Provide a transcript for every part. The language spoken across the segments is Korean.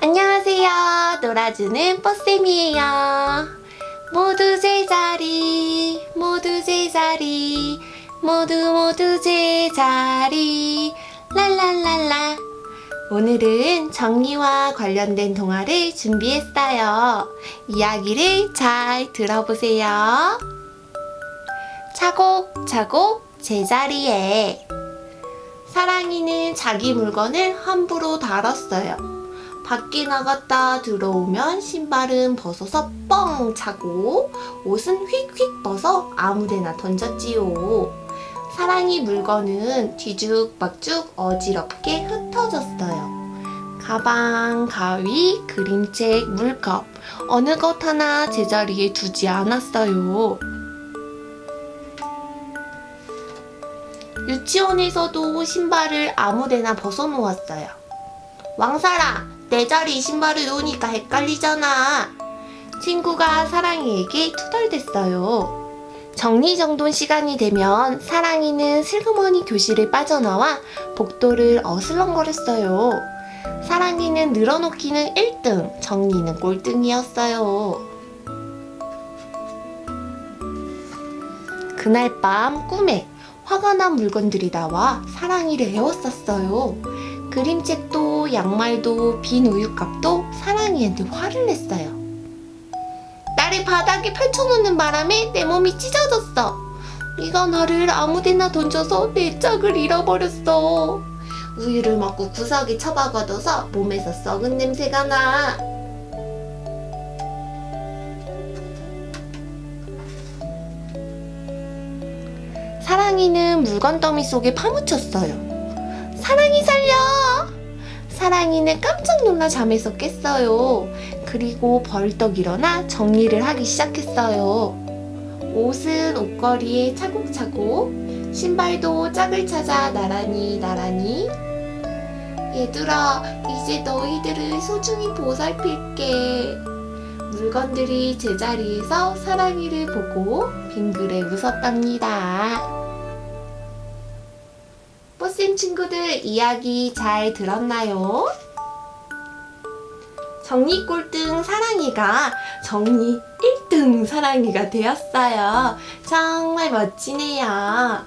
안녕하세요. 놀아주는 뽀쌤이에요. 모두 제자리, 모두 제자리, 모두 모두 제자리, 랄랄랄라. 오늘은 정리와 관련된 동화를 준비했어요. 이야기를 잘 들어보세요. 차곡차곡 제자리에 사랑이는 자기 물건을 함부로 다뤘어요. 밖에 나갔다 들어오면 신발은 벗어서 뻥 차고 옷은 휙휙 벗어 아무데나 던졌지요. 사랑이 물건은 뒤죽박죽 어지럽게 흩어졌어요. 가방, 가위, 그림책, 물컵 어느 것 하나 제자리에 두지 않았어요. 유치원에서도 신발을 아무데나 벗어놓았어요. 왕사라, 내 자리 신발을 놓으니까 헷갈리잖아. 친구가 사랑이에게 투덜댔어요. 정리정돈 시간이 되면 사랑이는 슬그머니 교실을 빠져나와 복도를 어슬렁거렸어요. 사랑이는 늘어놓기는 1등, 정리는 꼴등이었어요. 그날 밤 꿈에 화가 난 물건들이 나와 사랑이를 애워쌌어요. 그림책도 양말도 빈 우유값도 사랑이한테 화를 냈어요. 나를 바닥에 펼쳐놓는 바람에 내 몸이 찢어졌어. 네가 나를 아무데나 던져서 내 짝을 잃어버렸어. 우유를 먹고 구석에 처박아둬서 몸에서 썩은 냄새가 나. 사랑이는 물건 더미 속에 파묻혔어요. 사랑이 살려! 사랑이는 깜짝 놀라 잠에서 깼어요. 그리고 벌떡 일어나 정리를 하기 시작했어요. 옷은 옷걸이에 차곡차곡, 신발도 짝을 찾아 나란히 나란히. 얘들아, 이제 너희들을 소중히 보살필게. 물건들이 제자리에서 사랑이를 보고 빙그레 웃었답니다. 뽀쌤 친구들 이야기 잘 들었나요? 정리 꼴등 사랑이가 정리 1등 사랑이가 되었어요. 정말 멋지네요.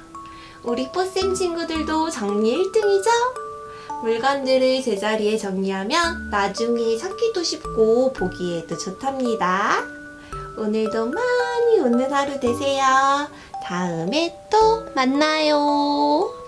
우리 뽀쌤 친구들도 정리 1등이죠? 물건들을 제자리에 정리하면 나중에 찾기도 쉽고 보기에도 좋답니다. 오늘도 많이 웃는 하루 되세요. 다음에 또 만나요.